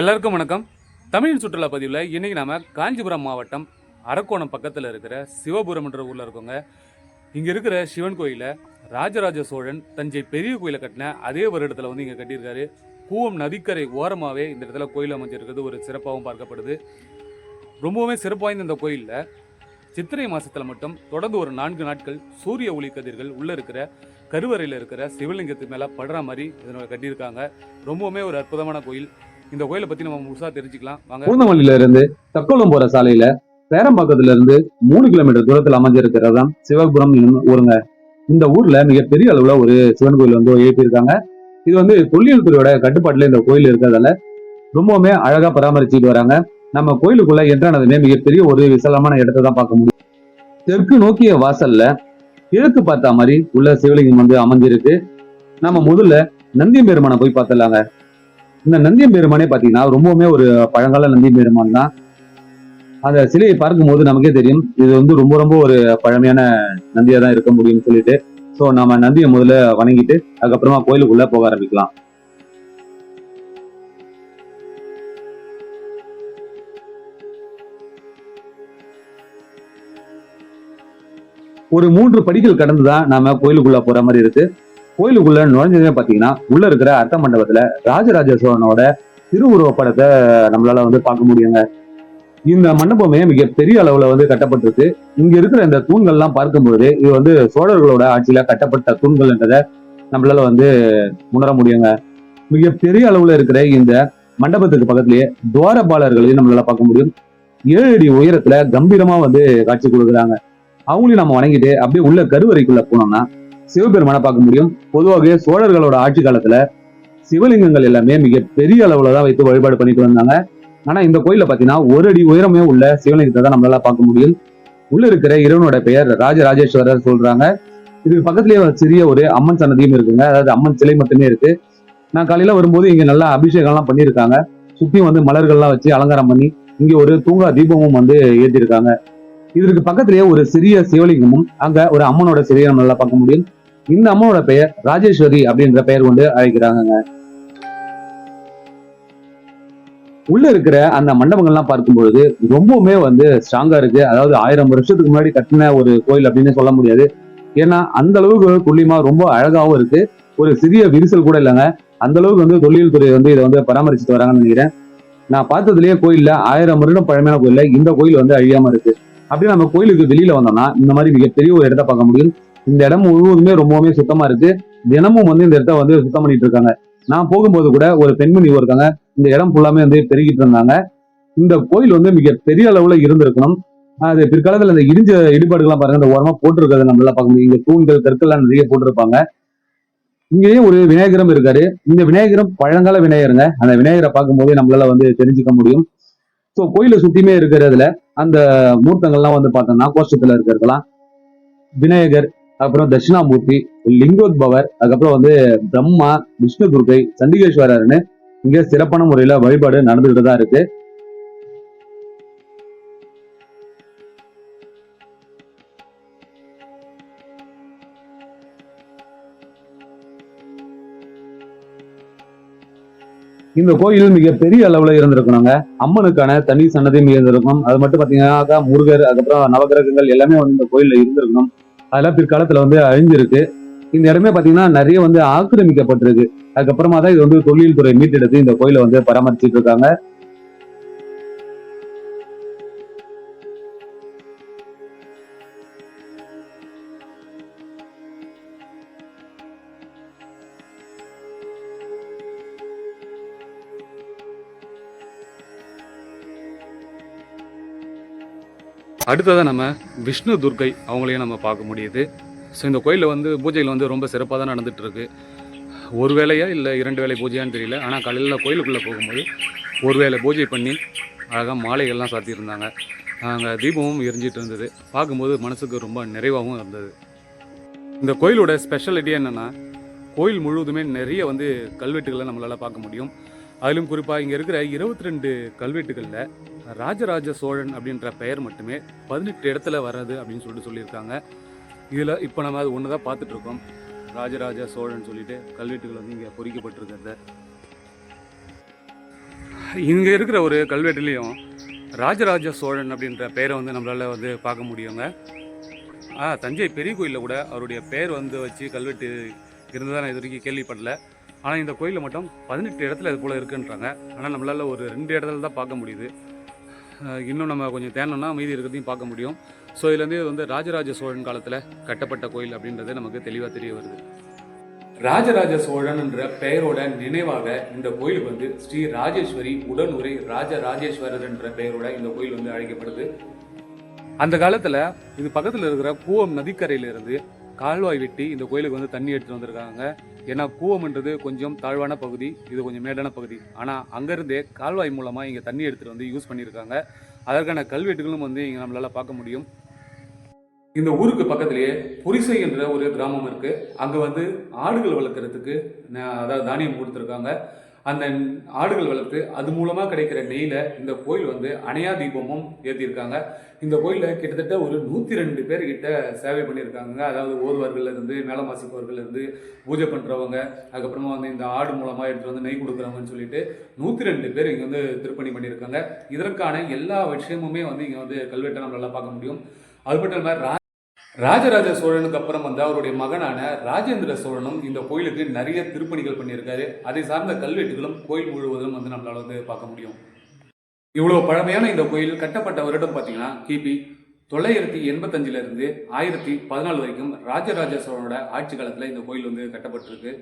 எல்லாருக்கும் வணக்கம். தமிழின் சுற்றுலா பதிவில் இன்றைக்கி நம்ம காஞ்சிபுரம் மாவட்டம் அரக்கோணம் பக்கத்தில் இருக்கிற சிவபுரம் என்ற ஊரில் இருக்கோங்க. இங்கே இருக்கிற சிவன் கோயிலை ராஜராஜ சோழன் தஞ்சை பெரிய கோயிலை கட்டின அதே வருடத்தில் வந்து இங்கே கட்டியிருக்காரு. கூவம் நதிக்கரை ஓரமாகவே இந்த இடத்துல கோயில் அமைஞ்சிருக்கிறது. ஒரு சிறப்பாகவும் பார்க்கப்படுது. ரொம்பவுமே சிறப்பு வாய்ந்த இந்த கோயிலில் சித்திரை மாதத்தில் மட்டும் தொடர்ந்து ஒரு நான்கு நாட்கள் சூரிய ஒளி கதிர்கள் உள்ளே இருக்கிற கருவறையில் இருக்கிற சிவலிங்கத்து மேலே படுற மாதிரி இதனை கட்டியிருக்காங்க. ரொம்பவுமே ஒரு அற்புதமான கோயில். இந்த கோயிலை பத்தி நம்ம முழுசா தெரிஞ்சுக்கலாம். வாங்க. பூந்தமல்லியில இருந்து தக்கோலம் போற சாலையில பேரம்பாக்கத்துல இருந்து மூணு கிலோமீட்டர் தூரத்தில் அமைஞ்சிருக்கிறது தான் சிவபுரம் ஊருங்க. இந்த ஊர்ல மிகப்பெரிய அளவுல ஒரு சிவன் கோயில் வந்து எழுப்பியிருக்காங்க இது வந்து தொல்லியல் துறையோட கட்டுப்பாட்டுல இந்த கோயில் இருக்கிறதால ரொம்பவுமே அழகா பராமரிச்சுட்டு வராங்க. நம்ம கோயிலுக்குள்ள என்றானதுமே மிகப்பெரிய ஒரு விசாலமான இடத்தை தான் பார்க்க முடியும். தெற்கு நோக்கிய வாசல்ல கிழக்கு பார்த்த மாதிரி உள்ள சிவலிங்கம் வந்து அமைஞ்சிருக்கு. நம்ம முதல்ல நந்தி பெருமானை போய் பார்த்துடலாங்க. இந்த நந்தியம் பெருமானே பாத்தீங்கன்னா ரொம்பவுமே ஒரு பழங்கால நந்தியம் பெருமான் தான். அந்த சிலையை பார்க்கும்போது நமக்கே தெரியும் இது வந்து ரொம்ப ரொம்ப ஒரு பழமையான நந்தியாக தான் இருக்க முடியும்னு சொல்லிட்டு. ஸோ நம்ம நந்தியை முதல்ல வணங்கிட்டு அதுக்கப்புறமா கோயிலுக்குள்ள போக ஆரம்பிக்கலாம். ஒரு மூன்று படிகள் கடந்து தான் நாம கோயிலுக்குள்ள போற மாதிரி இருக்கு. கோயிலுக்குள்ள நுழைஞ்சதே பாத்தீங்கன்னா உள்ள இருக்கிற அர்த்த மண்டபத்துல ராஜராஜ சோழனோட திருவுருவ படத்தை நம்மளால வந்து பார்க்க முடியுங்க. இந்த மண்டபமே மிக பெரிய அளவுல வந்து கட்டப்பட்டிருக்கு. இங்க இருக்கிற இந்த தூண்கள்லாம் பார்க்கும்பொழுது இது வந்து சோழர்களோட ஆட்சியில கட்டப்பட்ட தூண்கள்ன்றதை நம்மளால வந்து உணர முடியுங்க. மிக பெரிய அளவுல இருக்கிற இந்த மண்டபத்துக்கு பக்கத்திலேயே துவாரபாலர்களையும் நம்மளால பார்க்க முடியும். ஏழு அடி உயரத்துல கம்பீரமா வந்து காட்சி கொடுக்குறாங்க. அவங்களையும் நம்ம வணங்கிட்டு அப்படியே உள்ள கருவறைக்குள்ள போனோம்னா சிவபெருமானை பார்க்க முடியும். பொதுவாகவே சோழர்களோட ஆட்சி காலத்துல சிவலிங்கங்கள் எல்லாமே மிக பெரிய அளவுல தான் வைத்து வழிபாடு பண்ணிட்டு வந்தாங்க. ஆனா இந்த கோயில பாத்தீங்கன்னா ஒரு அடி உயரமே உள்ள சிவலிங்கத்தை தான் நம்மளால பார்க்க முடியும். உள்ள இருக்கிற இறைவனோட பெயர் ராஜராஜேஸ்வரர் சொல்றாங்க. இதுக்கு பக்கத்துலயே ஒரு சிறிய ஒரு அம்மன் சன்னதியும் இருக்குங்க. அதாவது அம்மன் சிலை மட்டுமே இருக்கு. நான் காலையில வரும்போது இங்க நல்லா அபிஷேகம்லாம் பண்ணியிருக்காங்க. சுத்தி வந்து மலர்கள்லாம் வச்சு அலங்காரம் பண்ணி இங்க ஒரு தூங்கா தீபமும் வந்து ஏற்றிருக்காங்க இதற்கு பக்கத்திலேயே ஒரு சிறிய சிவலிங்கமும் அங்க ஒரு அம்மனோட சிலையை நம்மளால பார்க்க முடியும். இந்த அம்மாவோட பெயர் ராஜேஸ்வரி அப்படின்ற பெயர் கொண்டு அழைக்கிறாங்க உள்ள இருக்கிற அந்த மண்டபங்கள்லாம் பார்க்கும்பொழுது ரொம்பவுமே வந்து ஸ்ட்ராங்கா இருக்கு. அதாவது ஆயிரம் வருஷத்துக்கு முன்னாடி கட்டின ஒரு கோயில் அப்படின்னு சொல்ல முடியாது. ஏன்னா அந்த அளவுக்கு துல்லியமா ரொம்ப அழகாவும் இருக்கு. ஒரு சிறிய விரிசல் கூட இல்லைங்க. அந்த அளவுக்கு வந்து தொழில் துறை வந்து இதை வந்து பராமரிச்சுட்டு வராங்கன்னு நினைக்கிறேன். நான் பார்த்ததுலயே கோயில்ல ஆயிரம் வருடம் பழமையான கோயில்ல இந்த கோயில் வந்து அழியாம இருக்கு. அப்படியே நம்ம கோயிலுக்கு வெளியில வந்தோம்னா இந்த மாதிரி மிகப்பெரிய ஒரு இடத்த பார்க்க முடியும். இந்த இடம் முழுவதுமே ரொம்பவுமே சுத்தமா இருக்கு. தினமும் வந்து இந்த இடத்த வந்து சுத்தம் பண்ணிட்டு இருக்காங்க. நான் போகும்போது கூட ஒரு பெண்மணி இருக்காங்க இந்த இடம் ஃபுல்லாமே வந்து பெருகிட்டு இருந்தாங்க. இந்த கோயில் வந்து மிக பெரிய அளவுல இருந்திருக்கணும். அது பிற்காலத்துல இந்த இடிஞ்ச இடிபாடுகள்லாம் பாருங்க இந்த ஓரமா போட்டிருக்கிறத நம்மளால பார்க்க முடியும் இங்க தூண்கள் கற்கள்லாம் நிறைய போட்டிருப்பாங்க. இங்கேயும் ஒரு விநாயகரும் இருக்காரு. இந்த விநாயகரும் பழங்கால விநாயகருங்க. அந்த விநாயகரை பார்க்கும்போதே நம்மளால வந்து தெரிஞ்சுக்க முடியும். ஸோ கோயிலை சுத்தியுமே இருக்கிறதுல அந்த மூர்த்தங்கள்லாம் வந்து பார்த்தோம்னா கோஷ்டத்துல இருக்கிறதுலாம். விநாயகர் அப்புறம் தட்சிணாமூர்த்தி லிங்கோத்பவர் அதுக்கப்புறம் வந்து பிரம்மா விஷ்ணு துர்கை சண்டிகேஸ்வரர்னு இங்க சிறப்பான முறையில வழிபாடு நடந்துகிட்டு தான் இருக்கு. இந்த கோயில் மிக பெரிய அளவுல இருந்திருக்கணுங்க அம்மனுக்கான தனி சன்னதியும் இருந்திருக்கும். அது மட்டும் பாத்தீங்கன்னா முருகர் அதுக்கப்புறம் நவகிரகங்கள் எல்லாமே வந்து இந்த கோயில்ல இருந்திருக்கணும் அதெல்லாம் பிற்காலத்துல வந்து அழிஞ்சிருக்கு. இந்த இடமே பாத்தீங்கன்னா நிறைய வந்து ஆக்கிரமிக்கப்பட்டிருக்கு. அதுக்கப்புறமா தான் இது வந்து தொழில் துறை மீட்டெடுத்து இந்த கோயிலை வந்து பராமரிச்சுட்டு இருக்காங்க. அடுத்ததாக நம்ம விஷ்ணு துர்க்கை அவங்களையும் நம்ம பார்க்க முடியுது. ஸோ இந்த கோயிலில் வந்து பூஜைகள் வந்து ரொம்ப சிறப்பாக தான் நடந்துகிட்ருக்கு ஒரு வேலையா இல்லை இரண்டு வேலை பூஜையான்னு தெரியல. ஆனால் காலையில் கோயிலுக்குள்ளே போகும்போது ஒரு வேளை பூஜை பண்ணி அழகாக மாலைகள்லாம் சாத்தியிருந்தாங்க. அங்கே தீபமும் எரிஞ்சிட்டு இருந்தது. பார்க்கும்போது மனசுக்கு ரொம்ப நிறைவாகவும் இருந்தது. இந்த கோயிலோட ஸ்பெஷாலிட்டி என்னென்னா கோயில் முழுவதுமே நிறைய வந்து கல்வெட்டுகளை நம்மளால் பார்க்க முடியும். அதிலும் குறிப்பாக இங்கே இருக்கிற இருபத்தி ரெண்டு கல்வெட்டுகளில் ராஜராஜ சோழன் அப்படின்ற பெயர் மட்டுமே பதினெட்டு இடத்துல வர்றது அப்படின்னு சொல்லிட்டு சொல்லியிருக்காங்க. இதில் இப்போ நம்ம அது ஒன்று தான் பார்த்துட்ருக்கோம் ராஜராஜ சோழன் சொல்லிட்டு கல்வெட்டுகள் வந்து இங்கே பொறிக்கப்பட்டிருக்கிறது. இங்கே இருக்கிற ஒரு கல்வெட்டுலேயும் ராஜராஜ சோழன் அப்படின்ற பெயரை வந்து நம்மளால் வந்து பார்க்க முடியுங்க. ஆ தஞ்சை பெரிய கோயிலில் கூட அவருடைய பெயர் வந்து வச்சு கல்வெட்டு இருந்ததாக நான் இது வரைக்கும் கேள்விப்படல. ஆனால் இந்த கோயிலில் மட்டும் பதினெட்டு இடத்துல இது போல் இருக்குன்றாங்க. ஆனால் நம்மளால் ஒரு ரெண்டு இடத்துல தான் பார்க்க முடியுது. இன்னும் நம்ம கொஞ்சம் தேனோம்னா மீதி இருக்கிறதையும் பார்க்க முடியும். ஸோ இதுலேருந்து இது வந்து ராஜராஜ சோழன் காலத்தில் கட்டப்பட்ட கோயில் அப்படின்றது நமக்கு தெளிவாக தெரிய வருது. ராஜராஜ சோழன் என்ற பெயரோட நினைவாக இந்த கோயிலுக்கு வந்து ஸ்ரீ ராஜேஸ்வரி உடனுரை ராஜராஜேஸ்வரர் என்ற பெயரோட இந்த கோயில் வந்து அழைக்கப்படுது. அந்த காலத்தில் இது பக்கத்தில் இருக்கிற கூவம் நதிக்கரையிலிருந்து கால்வாய் வெட்டி இந்த கோயிலுக்கு வந்து தண்ணி எடுத்துட்டு வந்திருக்காங்க. ஏன்னா கூவம்ன்றது கொஞ்சம் தாழ்வான பகுதி இது கொஞ்சம் மேடான பகுதி. ஆனால் அங்கேருந்தே கால்வாய் மூலமாக இங்கே தண்ணி எடுத்துகிட்டு வந்து யூஸ் பண்ணியிருக்காங்க அதற்கான கல்வெட்டுகளும் வந்து இங்கே நம்மளால் பார்க்க முடியும். இந்த ஊருக்கு பக்கத்திலேயே புரிசை என்ற ஒரு கிராமம் இருக்குது அங்கே வந்து ஆடுகள் வளர்க்குறதுக்கு அதாவது தானியம் கொடுத்துருக்காங்க. அந்த ஆடுகள் வளர்த்து அது மூலமா கிடைக்கிற நெய்ல இந்த கோயில் வந்து அணையா தீபமும் ஏற்றிருக்காங்க இந்த கோயிலில் கிட்டத்தட்ட ஒரு நூத்தி ரெண்டு பேர் கிட்ட சேவை பண்ணியிருக்காங்க. அதாவது ஓதுவார்கள் இருந்து மேலம் வாசிப்பவர்கள் இருந்து பூஜை பண்றவங்க அதுக்கப்புறமா வந்து இந்த ஆடு மூலமா எடுத்து வந்து நெய் கொடுக்குறவங்கன்னு சொல்லிட்டு நூத்தி ரெண்டு பேர் இங்க வந்து திருப்பணி பண்ணியிருக்காங்க. இதற்கான எல்லா விஷயமுமே வந்து இங்க வந்து கல்வெட்டை நம்மளால பார்க்க முடியும். அது மட்டும் இல்லாம ராஜராஜ சோழனுக்கு அப்புறம் வந்து அவருடைய மகனான ராஜேந்திர சோழனும் இந்த கோயிலுக்கு நிறைய திருப்பணிகள் பண்ணியிருக்காரு. அதை சார்ந்த கல்வெட்டுகளும் கோயில் முழுவதும் வந்து நம்மளால் வந்து பார்க்க முடியும். இவ்வளோ பழமையான இந்த கோயில் கட்டப்பட்ட வருடம் பார்த்தீங்கன்னா கிபி தொள்ளாயிரத்தி எண்பத்தஞ்சுல இருந்து ஆயிரத்தி பதினாலு வரைக்கும் ராஜராஜ சோழனோட ஆட்சி காலத்தில் இந்த கோயில் வந்து கட்டப்பட்டிருக்கு.